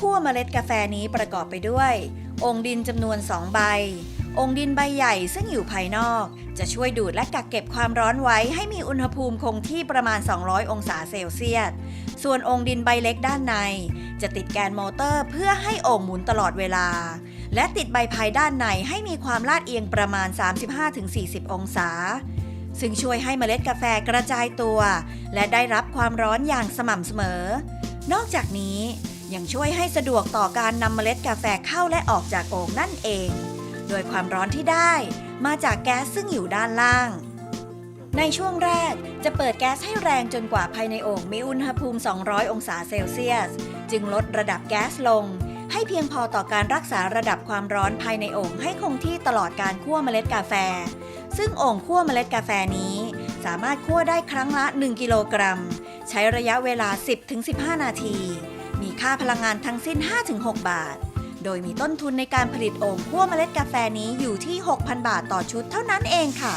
คั่วเมล็ดกาแฟนี้ประกอบไปด้วย องค์ดินจำนวน 2 ใบ องค์ดินใบใหญ่ซึ่งอยู่ภายนอก จะช่วยดูดและกักเก็บความร้อนไว้ให้มีอุณหภูมิคงที่ประมาณ 200 องศาเซลเซียส ส่วนองค์ดินใบเล็กด้านใน จะติดแกนมอเตอร์เพื่อให้โอ่งหมุนตลอดเวลา และติดใบพายด้านในให้มีความลาดเอียงประมาณ 35-40 องศาซึ่งช่วยให้เมล็ดกาแฟกระจายตัว และได้รับความร้อนอย่างสม่ำเสมอ นอกจากนี้ ยังช่วยให้สะดวกต่อการนำเมล็ดกาแฟเข้าและออกจากโอ่งนั่นเอง โดยความร้อนที่ได้มาจากแก๊สซึ่งอยู่ด้านล่าง ในช่วงแรกจะเปิดแก๊สให้แรงจนกว่าภายในโอ่งมีอุณหภูมิ 200 องศาเซลเซียส จึงลดระดับแก๊สลง ให้เพียงพอต่อการรักษาระดับความร้อนภายในโอ่งให้คงที่ตลอดการคั่วเมล็ดกาแฟ ซึ่งโอ่งคั่วเมล็ดกาแฟนี้ สามารถคั่วได้ครั้งละ 1 กิโลกรัม ใช้ระยะเวลา 10-15 นาที มีค่าพลังงานทั้งสิ้น 5-6 บาท โดยมีต้นทุนในการผลิตโอ่งคั่วเมล็ดกาแฟนี้อยู่ที่ 6,000 บาทต่อชุดเท่านั้นเองค่ะ